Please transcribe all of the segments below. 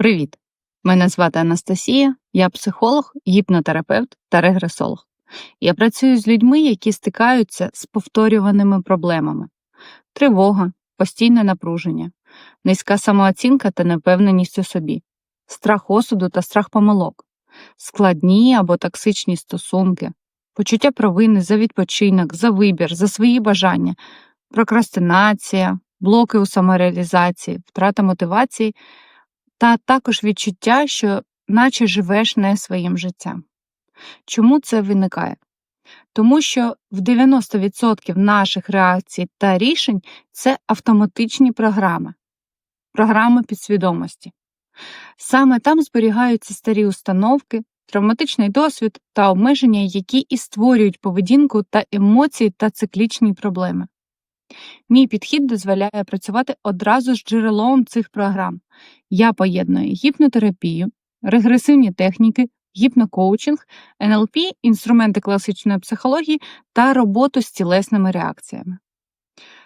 Привіт! Мене звати Анастасія, я психолог, гіпнотерапевт та регресолог. Я працюю з людьми, які стикаються з повторюваними проблемами: тривога, постійне напруження, низька самооцінка та невпевненість у собі, страх осуду та страх помилок, складні або токсичні стосунки, почуття провини за відпочинок, за вибір, за свої бажання, прокрастинація, блоки у самореалізації, втрата мотивації та також відчуття, що наче живеш не своїм життям. Чому це виникає? Тому що в 90% наших реакцій та рішень це автоматичні програми, програми підсвідомості. Саме там зберігаються старі установки, травматичний досвід та обмеження, які і створюють поведінку та емоції та циклічні проблеми. Мій підхід дозволяє працювати одразу з джерелом цих програм. Я поєдную гіпнотерапію, регресивні техніки, гіпнокоучинг, НЛП, інструменти класичної психології та роботу з тілесними реакціями.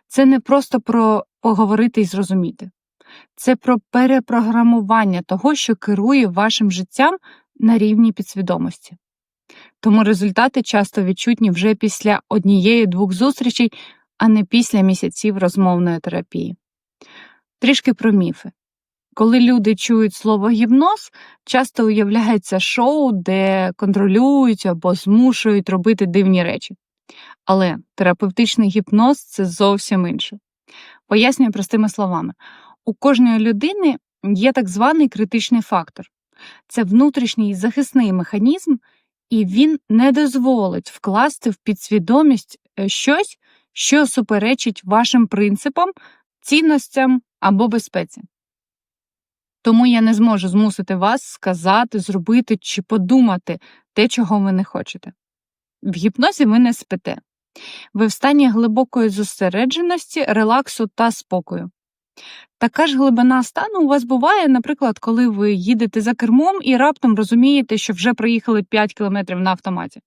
Це не просто про поговорити і зрозуміти, це про перепрограмування того, що керує вашим життям на рівні підсвідомості. Тому результати часто відчутні вже після однієї-двох зустрічей а не після місяців розмовної терапії. Трішки про міфи. Коли люди чують слово гіпноз, часто уявляється шоу, де контролюють або змушують робити дивні речі. Але терапевтичний гіпноз це зовсім інше. Пояснюю простими словами: у кожної людини є так званий критичний фактор, це внутрішній захисний механізм, і він не дозволить вкласти в підсвідомість е, щось, що суперечить вашим принципам, цінностям або безпеці. Тому я не зможу змусити вас сказати, зробити чи подумати те, чого ви не хочете. В гіпнозі ви не спите. Ви в стані глибокої зосередженості, релаксу та спокою. Така ж глибина стану у вас буває, наприклад, коли ви їдете за кермом і раптом розумієте, що вже проїхали 5 кілометрів на автоматі,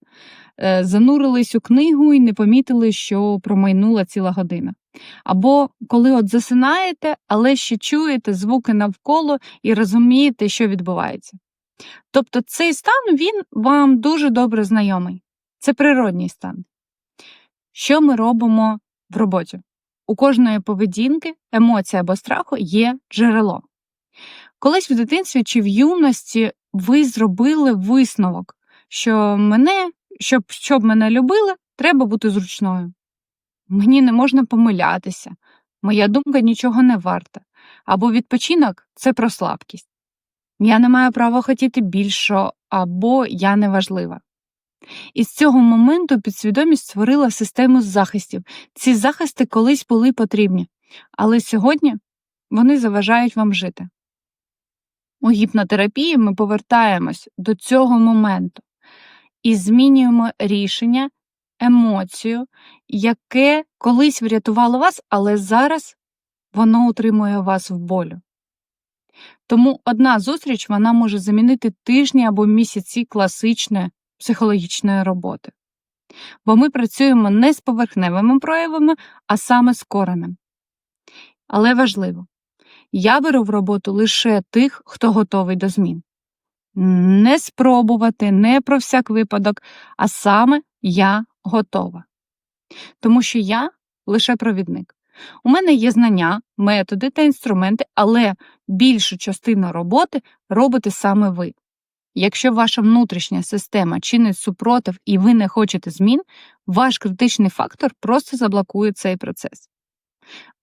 е, занурились у книгу і не помітили, що промайнула ціла година. Або коли от засинаєте, але ще чуєте звуки навколо і розумієте, що відбувається. Тобто цей стан він вам дуже добре знайомий. Це природній стан. Що ми робимо в роботі? У кожної поведінки, емоції або страху є джерело. Колись в дитинстві чи в юності ви зробили висновок, що мене, щоб щоб мене любили, треба бути зручною. Мені не можна помилятися, моя думка нічого не варта, або відпочинок це про слабкість. Я не маю права хотіти більшого, або я неважлива. І з цього моменту підсвідомість створила систему захистів. Ці захисти колись були потрібні, але сьогодні вони заважають вам жити. У гіпнотерапії ми повертаємось до цього моменту і змінюємо рішення, емоцію, яке колись врятувало вас, але зараз воно утримує вас в болю. Тому одна зустріч вона може замінити тижні або місяці класичної психологічної роботи. Бо ми працюємо не з поверхневими проявами, а саме з коренем. Але важливо, я беру в роботу лише тих, хто готовий до змін. Не спробувати, не про всяк випадок, а саме я готова. Тому що я лише провідник. У мене є знання, методи та інструменти, але більшу частину роботи робите саме ви. Якщо ваша внутрішня система чинить супротив і ви не хочете змін, ваш критичний фактор просто заблокує цей процес.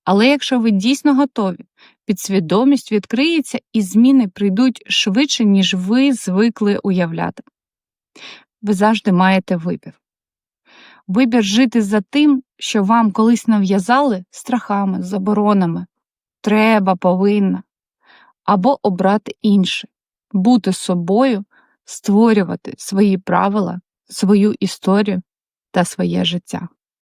Але якщо ви дійсно готові, підсвідомість відкриється і зміни прийдуть швидше, ніж ви звикли уявляти. Ви завжди маєте вибір. Вибір жити за тим, що вам колись нав'язали страхами, заборонами, треба, повинна, або обрати інше бути собою, створювати свої правила, свою історію та своє життя.